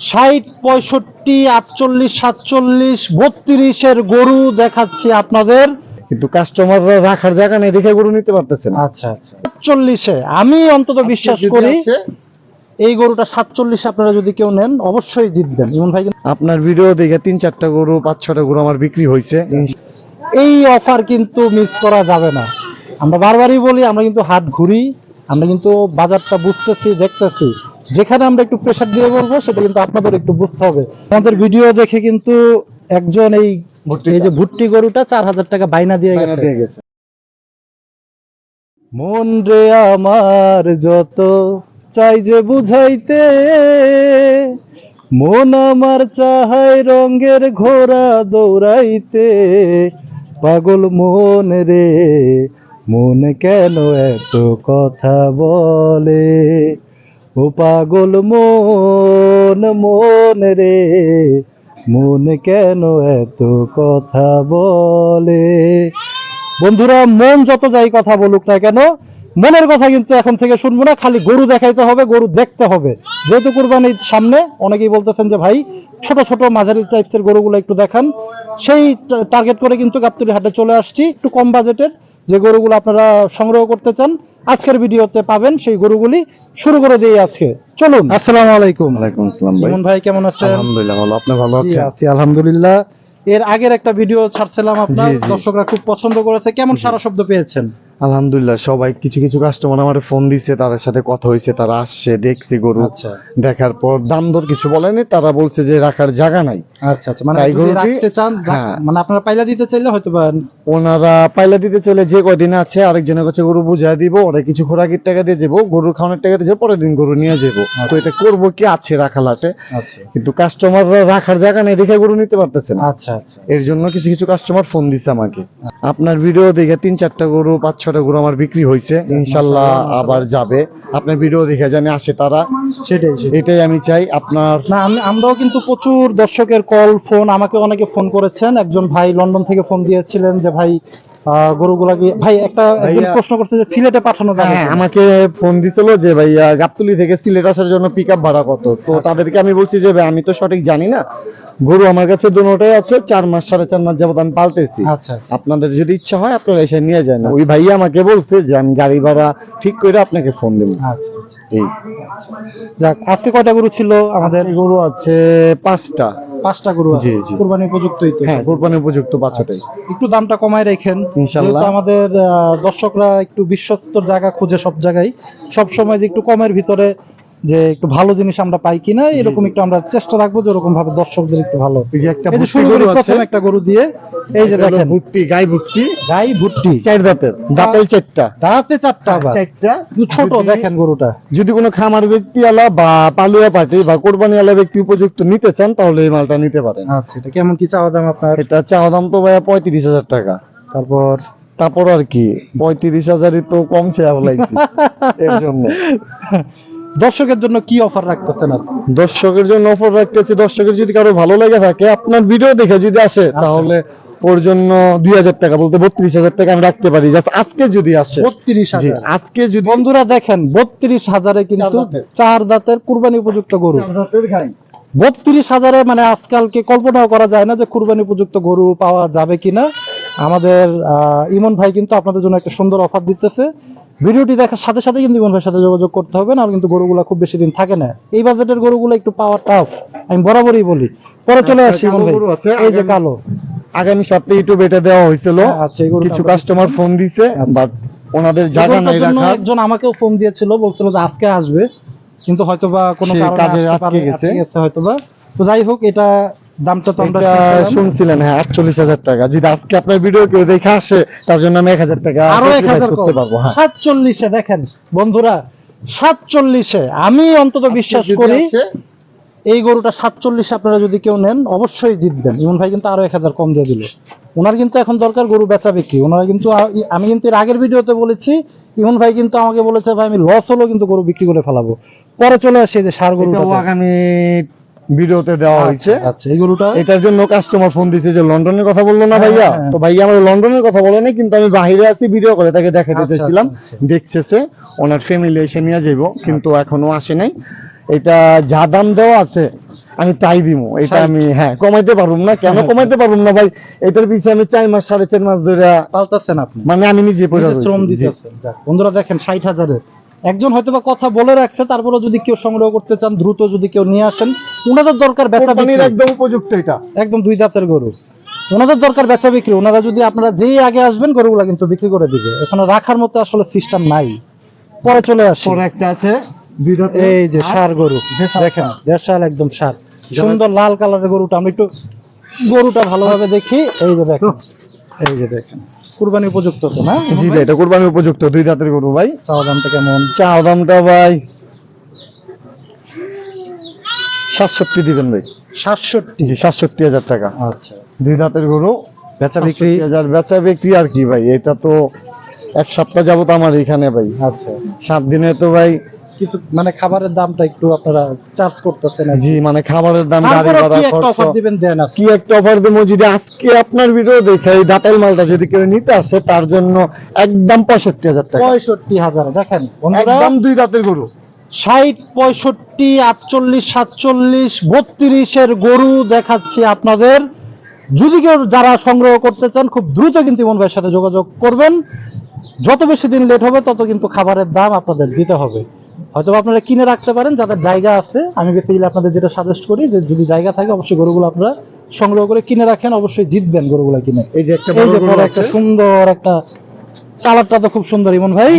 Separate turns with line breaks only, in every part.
ষাট পঁয়ষট্টি আটচল্লিশ সাতচল্লিশ বত্রিশের গরু দেখাচ্ছি আপনাদের।
কিন্তু কাস্টমাররা রাখার জায়গা নেই দেখে গরু নিতে পারতেছে না।
আচ্ছা আচ্ছা। সাতচল্লিশে আমি অন্তত বিশ্বাস করি এই গরুটা সাতচল্লিশে আপনারা যদি কেউ নেন অবশ্যই জিতবেন। ইমন ভাই
আপনার ভিডিও দেখে তিন চারটা গরু পাঁচ ছটা গরু আমার বিক্রি হয়েছে।
এই অফার কিন্তু মিস করা যাবে না। আমরা বারবারই বলি আমরা কিন্তু হাট ঘুরি আমরা কিন্তু বাজারটা বুঝতেছি দেখতেছি। যেখানে আমরা একটু প্রেশার দিয়ে বলব সেটা কিন্তু আপনাদের একটু বুঝতে হবে। আমাদের ভিডিও দেখে কিন্তু একজন এই এই যে ভুট্টি গরুটা চার হাজার টাকা বাইনা দিয়ে গেছে। মন রে আমার যত চাই যে বুঝাইতে মন আমার চাহাই রঙের ঘোড়া দৌড়াইতে। পাগল মন রে মন কেন এত কথা বলে? ও পাগল মন মন রে, মন কেন এত কথা বলে? বন্ধুরা, মন যত যাই কথা বলুক না কেন, মনের কথা কিন্তু এখন থেকে শুনব না, খালি গরু দেখাইতে হবে, গরু দেখতে হবে। যেহেতু কুরবানির সামনে, অনেকেই বলতেছেন যে, ভাই, ছোট ছোট মাঝারি টাইপসের গরুগুলো একটু দেখান। সেই টার্গেট করে কিন্তু গাবতলি হাটে চলে আসছি, একটু কম বাজেটের যে গরুগুলো আপনারা সংগ্রহ করতে চান আজকের ভিডিওতে পাবেন সেই গরুগুলি শুরু করে দিই আজকে। চলুন। আসসালামু আলাইকুম।
ওয়ালাইকুম আসসালাম ভাই।
ইমন ভাই কেমন আছেন?
আলহামদুলিল্লাহ ভালো। আপনি ভালো আছেন?
আছি আলহামদুলিল্লাহ। এর আগের একটা ভিডিও ছাড়ছিলাম আপনার। দর্শকরা খুব পছন্দ করেছে। কেমন সারা শব্দ পেয়েছেন?
আলহামদুলিল্লাহ সবাই কিছু কিছু কাস্টমার আমার ফোন দিছে তাদের সাথে কথা হয়েছে তারা আসছে দেখছে গরু।
আচ্ছা।
দেখার পর দাম দর কিছু বলেনি তারা বলছে যে রাখার জায়গা নাই।
আচ্ছা আচ্ছা। মানে রাখতে চান
হ্যাঁ।
মানে আপনারা পাইলা দিতে চাইলে হয়তো বা
ওনারা পাইলা দিতে চলে যে কয়দিন আছে আরেকজনের কাছে গরু বুঝাই দিব ওরা কিছু খোরাকির টাকা দিয়ে যাব গরু খাওয়ানোর টাকা দিয়ে পরের দিন গরু নিয়ে যাব। তো এটা করব কি আছে রাখা লাটে
আচ্ছা।
কিন্তু কাস্টমাররা রাখার জায়গা নেই দেখে গরু নিতে পারতেছে না।
আচ্ছা আচ্ছা।
এর জন্য কিছু কিছু কাস্টমার ফোন দিছে আমাকে। আপনার ভিডিও দেখে তিন চারটা গরু পাঁচ ছটা গরু আমার বিক্রি হয়েছে ইনশাল্লাহ আবার যাবে। আপনার ভিডিও দেখে জানি আসে তারা।
সেটাই
এটাই আমি চাই আপনার
না আমরাও কিন্তু প্রচুর দর্শকের কল ফোন আমাকে অনেকে ফোন করেছেন। একজন ভাই লন্ডন থেকে ফোন দিয়েছিলেন যে ভাই আহ, গরুগুলাকে ভাই একটা প্রশ্ন করছে যে সিলেটে পাঠানো যাবে
হ্যাঁ আমাকে ফোন দিছিল যে ভাইয়া গাবতলি থেকে সিলেট আসার জন্য পিক আপ ভাড়া কত? তো তাদেরকে আমি বলছি যে ভাই আমি তো সঠিক জানি না। গরু আমার কাছে দুটোটাই আছে চার মাস সাড়ে চার মাস যাবত আমি পালতেছি।
আচ্ছা।
আপনাদের যদি ইচ্ছা হয় আপনারা এসে নিয়ে যান। ওই ভাইয়া আমাকে বলছে যে আমি গাড়ি ভাড়া ঠিক করে আপনাকে ফোন দেবো।
আচ্ছা
এই।
যাক আজকে কয়টা গরু ছিল আমাদের?
গরু আছে পাঁচটা।
পাঁচটা গরু
জি, জি।
কুরবানি উপযুক্তই তো।
হ্যাঁ কোরবানি উপযুক্ত পাঁচটাই।
একটু দামটা কমায় রেখেন। ইনশাআল্লাহ আমাদের আহ, দর্শকরা একটু বিশ্বস্ত জায়গা খুঁজে সব জায়গায় সব সময় যে একটু কমের ভিতরে যে একটু ভালো জিনিস আমরা পাই কিনা এরকম একটু আমরা চেষ্টা রাখব যে এরকম ভাবে দর্শকদের একটু ভালো।
এই যে একটা
শুরু করি
গরু
প্রথম একটা গরু দিয়ে এই যে দেখেন।
ভুট্টি গাই ভুট্টি।
গাই ভুট্টি।
চার দাঁতের। দাঁতেল চারটা।
দাঁতে চারটা আবার।
চারটা।
ছোট দেখেন গরুটা।
যদি কোনো খামার ব্যক্তিওয়ালা বা পালুয়া পার্টি বা কোরবানিওয়ালা ব্যক্তি উপযুক্ত নিতে চান তাহলে এই মালটা নিতে পারেন।
আচ্ছা এটা কেমন কি চাওয়া দাম আপনার?
এটা চাওয়া দাম তো ভাইয়া পঁয়ত্রিশ হাজার টাকা।
তারপর?
তারপর আর কি পঁয়ত্রিশ হাজারই তো কম চেয়ে বলাইছি এর জন্য।
দর্শকের জন্য কি অফার রাখতেছেন আপনি?
দর্শকের জন্য অফার রাখতেছি দর্শকের যদি কারও ভালো লেগে থাকে আপনার ভিডিও দেখে যদি আসে তাহলে ওর জন্য দুই হাজার টাকা বলতে বত্রিশ হাজার টাকা আমি রাখতে পারি। জাস্ট আজকে যদি আসে।
বত্রিশ
আজকে যদি
বন্ধুরা দেখেন বত্রিশ হাজারে কিন্তু
চার দাঁতের।
কুরবানি উপযুক্ত গরু। বত্রিশ হাজারে মানে আজকালকে কল্পনাও করা যায় না যে কুরবানি উপযুক্ত গরু পাওয়া যাবে কিনা। আমাদের আহ, ইমন ভাই কিন্তু আপনাদের জন্য একটা সুন্দর অফার দিতেছে। ভিডিওটি দেখার সাথে সাথে কিন্তু ইমন ভাইয়ের সাথে যোগাযোগ করতে হবে না কিন্তু গরুগুলা খুব বেশি দিন থাকে না। এই বাজেটের গরুগুলো একটু পাওয়া টাফ আমি বরাবরই বলি। পরে চলে আসি ইমন ভাই। এই যে কালো।
আগামী সপ্তাহে ইউটিউবে এটা দেওয়া হয়েছিল।
হ্যাঁ, আচ্ছা,
কিছু কাস্টমার ফোন দিছে বাট ওনাদের জায়গা নাই রাখার।
একজন আমাকেও ফোন দিয়েছিল বলছিল যে আজকে আসবে কিন্তু হয়তোবা কোনো কারণে।
আটকে গেছে
হয়তোবা। তো যাই হোক এটা দামটা তো আমরা
শুনছিলেন হ্যাঁ আটচল্লিশ হাজার টাকা। যদি আজকে আপনার ভিডিও কেউ দেখে আসে তার জন্য আমি এক হাজার টাকা
আরও এক
sacrifice
হাজার
করতে পারব হ্যাঁ।
দেখেন বন্ধুরা আমি অন্তত বিশ্বাস করি এই গরুটা সাতচল্লিশে আপনারা যদি কেউ নেন অবশ্যই জিতবেন। ইমন ভাই কিন্তু আরও এক হাজার কম দিয়ে দিল। ওনার কিন্তু এখন দরকার গরু বেচা বিক্রি। ওনারা কিন্তু আমি কিন্তু এর আগের ভিডিওতে বলেছি ইমন ভাই কিন্তু আমাকে বলেছে ভাই আমি লস হলো কিন্তু গরু বিক্রি করে ফেলাবো। পরে চলে আসে যে সার গরু
আগামী ভিডিওতে দেওয়া হয়েছে।
আচ্ছা এই গরুটা?
এটার জন্য কাস্টমার ফোন দিছে যে লন্ডনের কথা বলল না
হ্যাঁ,
ভাইয়া?
হ্যাঁ।
তো ভাইয়া আমার লন্ডনের কথা বলে নাই কিন্তু আমি বাইরে আছি ভিডিও করে তাকে দেখাতে
আচ্ছা,
চাইছিলাম।
আচ্ছা, আচ্ছা।
দেখছে ওনার ফ্যামিলি এসে নিয়ে যাইবো কিন্তু এখনও আসে নাই। এটা যা দাম দেওয়া আছে আমি তাই দিব এটা আমি হ্যাঁ কমাইতে পারব না। কেন
হ্যাঁ।
কমাইতে পারব না ভাই? এটার পিছনে আমি চার মাস সাড়ে চার মাস ধরে
পাল্টাচ্ছেন আপনি?
মানে আমি নিজে পড়ে
শ্রম যাক, বন্ধুরা দেখেন ষাট হাজারের। একজন হয়তো বা কথা বলে রাখছে তারপরে যদি কেউ সংগ্রহ করতে চান দ্রুত যদি কেউ নিয়ে আসেন ওনাদের দরকার বেচা বিক্রি।
একদম উপযুক্ত এটা।
একদম দুই দাঁতের গরু। ওনাদের দরকার বেচা বিক্রি। ওনারা যদি আপনারা যেই আগে আসবেন গরুগুলা কিন্তু বিক্রি করে দিবে। এখানে রাখার মতো আসলে সিস্টেম নাই। পরে চলে আসে।
পরে একটা আছে
এই যে সার। গরু।
দেশাল
দেখেন
ষাঁড়।
দেড়শাল একদম সার। সুন্দর লাল কালারের গরুটা আমি একটু গরুটা ভালোভাবে দেখি। এই যে দেখেন। এই যে দেখেন। কুরবানি উপযুক্ত তো না?
জি ভাই এটা কোরবানির উপযুক্ত দুই দাঁতের গরু ভাই।
চাওয়া দামটা কেমন?
চা দামটা ভাই সাতষট্টি দিবেন ভাই।
সাতষট্টি?
জি সাতষট্টি হাজার টাকা।
আচ্ছা।
দুই দাঁতের গরু
বেচা বিক্রি
হাজার। বেচা বিক্রি আর কি ভাই এটা তো এক সপ্তাহ যাবত আমার এখানে ভাই।
আচ্ছা।
সাত দিনে তো ভাই
কিছু মানে খাবারের দামটা একটু আপনারা চার্জ করতেছেন।
জি মানে খাবারের দাম গাড়ি ভাড়া খরচ।
অফার দিবেন দেন
কি একটা অফার দেবো যদি আজকে আপনার ভিডিও দেখে এই দাঁতের মালটা যদি কেউ নিতে আসে তার জন্য একদম পঁয়ষট্টি হাজার টাকা।
পঁয়ষট্টি হাজার দেখেন বন্ধুরা।
একদম দুই দাঁতের গরু।
ষাট পঁয়ষট্টি আটচল্লিশ সাতচল্লিশ বত্রিশের গরু দেখাচ্ছি আপনাদের। যদি কেউ যারা সংগ্রহ করতে চান খুব দ্রুত কিন্তু ইমন ভাইয়ের সাথে যোগাযোগ করবেন। যত বেশি দিন লেট হবে তত কিন্তু খাবারের দাম আপনাদের দিতে হবে। হয়তো আপনারা কিনে রাখতে পারেন যাদের জায়গা আছে। আমি বেসিক্যালি আপনাদের যেটা সাজেস্ট করি যে যদি জায়গা থাকে অবশ্যই গরুগুলো আপনারা সংগ্রহ করে কিনে রাখেন অবশ্যই জিতবেন গরুগুলো কিনে।
এই যে একটা
একটা সুন্দর একটা কালারটা তো খুব সুন্দর ইমন ভাই।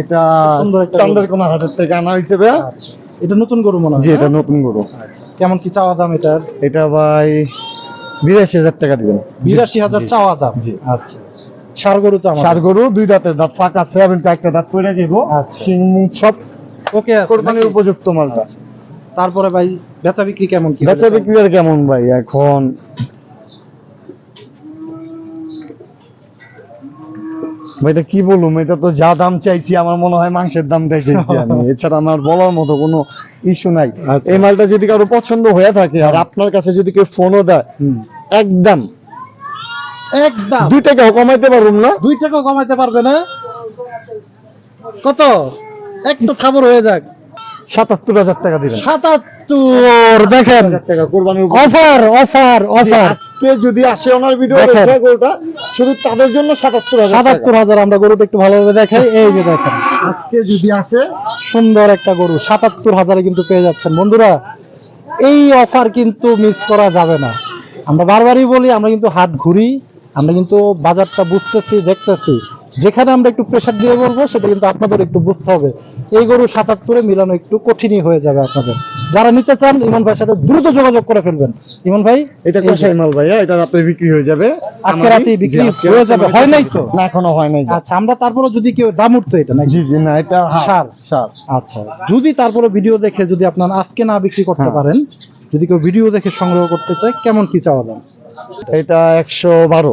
এটা
সুন্দর একটা
চান্দের কোন হাটের থেকে আনা হয়েছে ভাই
আচ্ছা। এটা নতুন গরু মনে হয়
জি এটা নতুন গরু।
কেমন কি চাওয়া দাম এটার?
এটা ভাই বিরাশি হাজার টাকা দিবেন।
বিরাশি হাজার চাওয়া দাম?
জি।
আচ্ছা। সার গরু তো আমার
সার গরু দুই দাঁতের দাঁত ফাঁক আছে এবং একটা দাঁত পড়ে যাব
আচ্ছা।
শিং মুখ সব
ওকে
কোরবানির উপযুক্ত মালটা
তারপরে ভাই বেচা বিক্রি কেমন কি
বেচা বিক্রি আর কেমন ভাই? এখন ভাই এটা কি বলুম? এটা তো যা দাম চাইছি আমার মনে হয় মাংসের দামটাই চাইছি আমি। এছাড়া আমার বলার মতো কোনো ইস্যু নাই।
আচ্ছা।
এই মালটা যদি কারও পছন্দ হয়ে থাকে আর আপনার কাছে যদি কেউ ফোনও দেয় একদম।
একদম।
দুই টাকা কমাইতে পারুম না।
দুই টাকা কমাইতে পারবে না? কত? একটু খাবার হয়ে যাক।
সাতাত্তর হাজার টাকা দিবেন।
সাতাত্তর দেখেন।
টাকা কোরবানির
অফার অফার অফার।
আজকে যদি আসে ওনার ভিডিও দেখে গরুটা শুধু তাদের জন্য সাতাত্তর হাজার
সাতাত্তর হাজার আমরা গরুটা একটু ভালোভাবে দেখাই। এই যে দেখেন।
আজকে যদি আসে
সুন্দর একটা গরু সাতাত্তর হাজারে কিন্তু পেয়ে যাচ্ছেন। বন্ধুরা এই অফার কিন্তু মিস করা যাবে না। আমরা বারবারই বলি আমরা কিন্তু হাত ঘুরি আমরা কিন্তু বাজারটা বুঝতেছি দেখতেছি। যেখানে আমরা একটু প্রেশার দিয়ে বলব সেটা কিন্তু আপনাদের একটু বুঝতে হবে। এই গরু সাতাত্তরে মিলানো একটু কঠিনই হয়ে যাবে আপনাদের। যারা নিতে চান ইমন ভাইয়ের সাথে দ্রুত যোগাযোগ করে ফেলবেন। ইমন ভাই
এটা কষাই মাল ভাইয়া এটা রাত্রে বিক্রি হয়ে যাবে।
আজকে রাতেই বিক্রি হয়ে যাবে। হয় নাই তো?
না এখনও হয় নাই।
আচ্ছা আমরা তারপরে যদি কেউ দাম উঠতো এটা নাকি?
জি জি না এটা হ্যাঁ,
সার।
সার।
আচ্ছা যদি তারপরে ভিডিও দেখে যদি আপনার আজকে না বিক্রি করতে
হ্যাঁ।
পারেন যদি কেউ ভিডিও দেখে সংগ্রহ করতে চায় কেমন কি চাওয়া দাম?
এটা একশো বারো।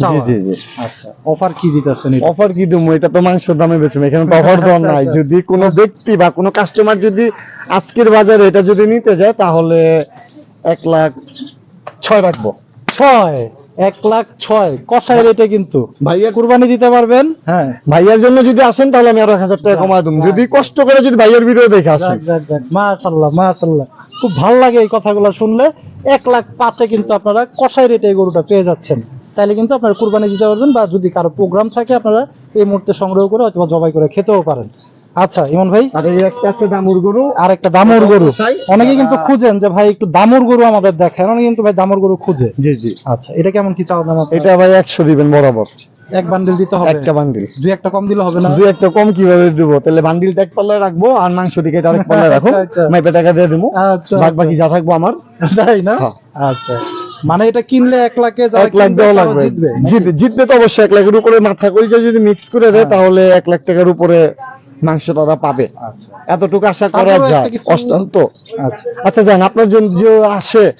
চাওয়া?
জি জি।
আচ্ছা অফার কি দিতেছেন
অফার কি দেবো এটা তো মাংসের দামে বেচুম এখানে তো অফার দেওয়ার
আচ্ছা,
নাই।
আচ্ছা।
যদি কোনো ব্যক্তি বা কোনো কাস্টমার যদি আজকের বাজারে এটা যদি নিতে যায় তাহলে লাখ রাখব।
এক লাখ ছয়। কষাই রেটে কিন্তু।
ভাইয়া
কুরবানি দিতে পারবেন? হ্যাঁ।
ভাইয়ার জন্য যদি আসেন তাহলে আমি আরও এক হাজার টাকা কমায় দেবো যদি কষ্ট করে যদি ভাইয়ার ভিডিও দেখে আসেন।
মাশাল্লাহ মাশাল্লাহ খুব ভালো লাগে এই কথাগুলো শুনলে। এক লাখ পাঁচে কিন্তু আপনারা কষাই রেটে এই গরুটা পেয়ে যাচ্ছেন। চাইলে কিন্তু আপনারা কুরবানি দিতে পারবেন বা যদি কারও প্রোগ্রাম থাকে আপনারা এই মুহূর্তে সংগ্রহ করে অথবা জবাই করে খেতেও পারেন। আচ্ছা ইমন ভাই?
আর এই একটা আছে দামুর গরু।
আর একটা দামর গরু অনেকে কিন্তু খুঁজেন যে ভাই একটু দামর গরু আমাদের দেখেন অনেকে কিন্তু ভাই দামর গরু খুঁজে।
জি জি।
আচ্ছা এটা কেমন কি চাওয়া দাম
এটা ভাই একশো দিবেন বরাবর।
এক বান্ডিল দিতে হবে?
একটা বান্ডিল
দুই একটা কম দিলে হবে না?
দুই একটা কম কীভাবে দিব? তাহলে বান্ডিলটা এক পাল্লায় রাখব আর মাংস টিকে আরেক পাল্লায়
আচ্ছা, আচ্ছা।
মাইপে টাকা দিয়ে দেবো
আচ্ছা
বাদ বাকি যা থাকব আমার।
তাই না?
হ্যাঁ।
আচ্ছা। মানে এটা কিনলে এক লাখে
এক লাখ দেওয়া লাগবে।
জিতবে,
জিতবে তো অবশ্যই এক লাখের উপরে মাথা করিটা যদি মিক্স করে দেয়
হ্যাঁ।
তাহলে এক লাখ টাকার উপরে মাংস তারা পাবে।
আচ্ছা।
এতটুকু আশা করা যায়। অষ্টান্ত।
আচ্ছা।
আচ্ছা যান আপনার জন্য যে আসে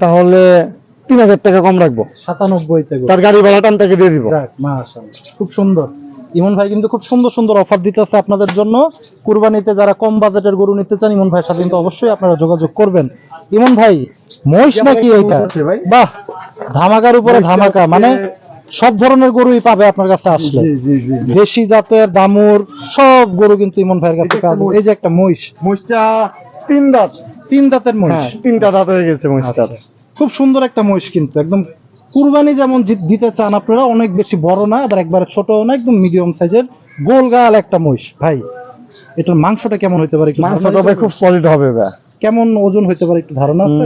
তাহলে তিন হাজার টাকা কম রাখব।
সাতানব্বই
তার গাড়ি ভাড়াটা আমি তাকে দিয়ে দিব।
খুব সুন্দর। ইমন ভাই কিন্তু খুব সুন্দর সুন্দর অফার দিতেছে আপনাদের জন্য। কুরবানিতে যারা কম বাজেটের গরু নিতে চান ইমন ভাইয়ের সাথে কিন্তু অবশ্যই আপনারা যোগাযোগ করবেন। ইমন ভাই মহিষ নাকি এইটা?
আছে?
বাহ ধামাকার উপরে ধামাকা মানে সব ধরনের গরুই পাবে আপনার কাছে আসলে। দেশি জাতের দামুর সব গরু কিন্তু ইমন ভাইয়ের কাছে
এই যে একটা
পাবে। এই যে একটা মহিষ।
মুষটা তিন দাঁত।
তিন দাঁতের মহিষ।
হ্যাঁ তিনটা দাঁত হয়ে গেছে মহিষটার।
আচ্ছা। খুব সুন্দর একটা মহিষ কিন্তু একদম কুরবানি যেমন দিতে চান আপনারা অনেক বেশি বড় না আবার একবারে ছোট না একদম মিডিয়াম সাইজের গোলগাল একটা মহিষ ভাই। এটার মাংসটা কেমন হতে পারে
মাংসটা ভাই খুব সলিড হবে ভাই।
কেমন ওজন হতে পারে একটু ধারণা আছে?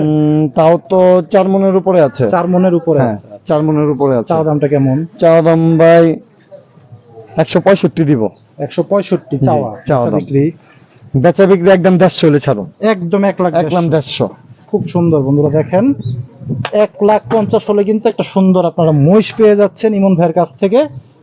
তাও তো চার মনের উপরে আছে।
চার মনের উপরে
হ্যাঁ চার মনের উপরে আছে।
চাওয়া দামটা কেমন?
চাওয়া দাম ভাই একশো পঁয়ষট্টি দিব।
একশো পঁয়ষট্টি চাওয়া
চাওয়া
বিক্রি?
বেচা বিক্রি একদম দেড়শো হলে ছাড়ো
একদম এক লাখ
একদম
দেড়শো।
দেড়শো।
খুব সুন্দর বন্ধুরা দেখেন। এক লাখ পঞ্চাশ হলে কিন্তু একটা সুন্দর আপনারা মহিষ পেয়ে যাচ্ছেন ইমন ভাইয়ের কাছ থেকে।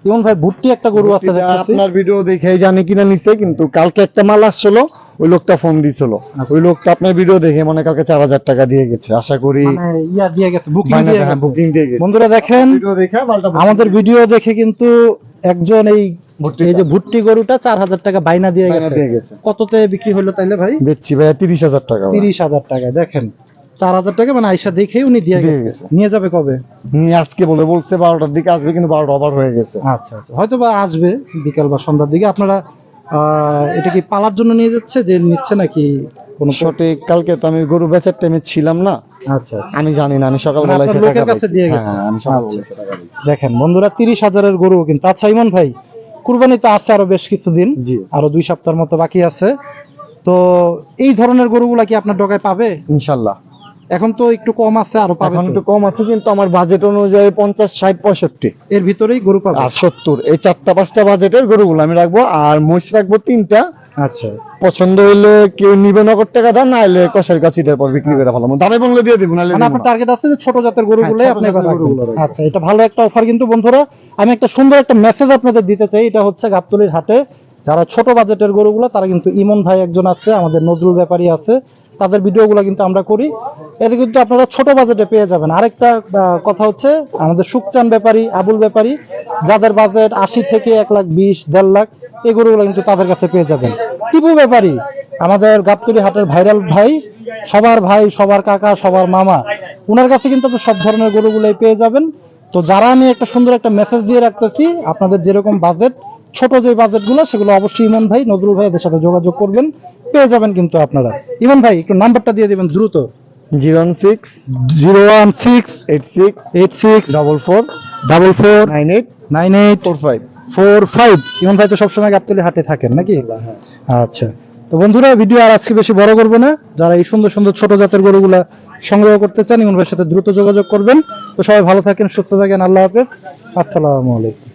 ইমন ভাই ভুট্টি একটা গরু আছে
আপনার ভিডিও দেখে জানি কিনা নিছে কিন্তু কালকে একটা মাল আসছিল ওই লোকটা ফোন দিছিল। ওই লোকটা আপনার ভিডিও দেখে মনে কালকে চার হাজার টাকা দিয়ে গেছে। আশা করি
মানে ইয়া দিয়ে গেছে বুকিং দিয়ে
হ্যাঁ
গেছে।
বুকিং দিয়ে গেছে।
বন্ধুরা দেখেন
ভিডিও দেখে
আমাদের ভিডিও দেখে কিন্তু একজন এই
ভুট্টিটা।
এই যে ভুট্টি গরুটা চার হাজার টাকা বাইনা দিয়ে গেছে। কততে বিক্রি হলো তাইলে ভাই?
বেচছি ভাই তিরিশ হাজার টাকা
তিরিশ হাজার টাকায়। দেখেন চার হাজার টাকা মানে আইসা দেখেই উনি দিয়ে গেছে। নিয়ে যাবে কবে?
নিয়ে আজকে বলে বলছে বারোটার দিকে আসবে কিন্তু বারোটা ওভার হয়ে গেছে।
আচ্ছা আচ্ছা। হয়তো বা আসবে বিকাল বা সন্ধ্যার দিকে। আপনারা এটা কি পালার জন্য নিয়ে যাচ্ছে যে নিচ্ছে নাকি কোনো
সঠিক কালকে তো আমি গরু বেচার টাইমে ছিলাম না।
আচ্ছা আচ্ছা।
আমি জানি না আমি সকালবেলা
মানে
এসে টাকা
কাছে দিয়ে গেছে?
হ্যাঁ আমি সকালবেলা এসে টাকা
দেখেন বন্ধুরা তিরিশ হাজারের গরু কিন্তু। আচ্ছা ইমন ভাই কুরবানি তো আছে আরও বেশ কিছুদিন
জি।
আরও দুই সপ্তাহের মতো বাকি আছে। তো এই ধরনের গরুগুলা কি আপনার ডগায় পাবে?
ইনশাল্লাহ।
এখন তো একটু কম আছে আরও
এখন একটু কম আছে কিন্তু আমার বাজেট অনুযায়ী পঞ্চাশ ষাট পঁয়ষট্টি।
এর ভিতরেই গরু পাবে?
আর সত্তর এই চারটা পাঁচটা বাজেটের গরুগুলো আমি রাখব আর মহিষ রাখব তিনটা।
আচ্ছা।
পছন্দ হইলে কেউ নিবে নগদ টাকা দেন না হলে কষাই কাছিদের পর বিক্রি করে ফেলাম। দামে বললে দিয়ে দিব নাহলে
মানে আপনার টার্গেট আছে যে ছোট জাতের গরুগুলো
হ্যাঁ,
আপনি রাখবেন।
গরুগুলো রাখব।
আচ্ছা এটা ভালো একটা অফার কিন্তু বন্ধুরা আমি একটা সুন্দর একটা মেসেজ আপনাদের দিতে চাই। এটা হচ্ছে গাবতলির হাটে যারা ছোট বাজেটের গরুগুলো, তারা কিন্তু ইমন ভাই একজন আছে, আমাদের নজরুল ব্যাপারী আছে। তাদের ভিডিওগুলো কিন্তু আমরা করি। এটা কিন্তু আপনারা ছোট বাজেটে পেয়ে যাবেন। আরেকটা কথা হচ্ছে, আমাদের সুকচান ব্যাপারী, আবুল ব্যাপারী, যাদের বাজেট আশি থেকে এক লাখ বিশ, দেড় লাখ, এই গরুগুলো কিন্তু তাদের কাছে পেয়ে যাবেন। টিপু ব্যাপারী, আমাদের গাবতলি হাটের ভাইরাল ভাই, সবার ভাই, সবার কাকা, সবার মামা ওনার কাছে কিন্তু আপনি সব ধরনের গরুগুলোই পেয়ে যাবেন। তো যারা আমি একটা সুন্দর একটা মেসেজ দিয়ে রাখতেছি, আপনাদের যেরকম বাজেট ছোট যে বাজেটগুলো সেগুলো অবশ্যই ইমন ভাই নজরুল ভাই এদের সাথে যোগাযোগ করবেন। পেয়ে যাবেন কিন্তু আপনারা। ইমন ভাই একটু নাম্বারটা দিয়ে দিবেন দ্রুত।
Zero one six
zero one six
eight six
eight six
double four
double four
nine eight
nine eight
four five
four five Emon ভাই তো সবসময় গাবতলি হাটে থাকেন নাকি? আচ্ছা। তো বন্ধুরা ভিডিও আর আজকে বেশি বড় করব না। যারা এই সুন্দর সুন্দর ছোট জাতের গরুগুলা সংগ্রহ করতে চান ইমন ভাইয়ের সাথে দ্রুত যোগাযোগ করবেন। তো সবাই ভালো থাকেন সুস্থ থাকেন। আল্লাহ হাফেজ। আসসালামু আলাইকুম।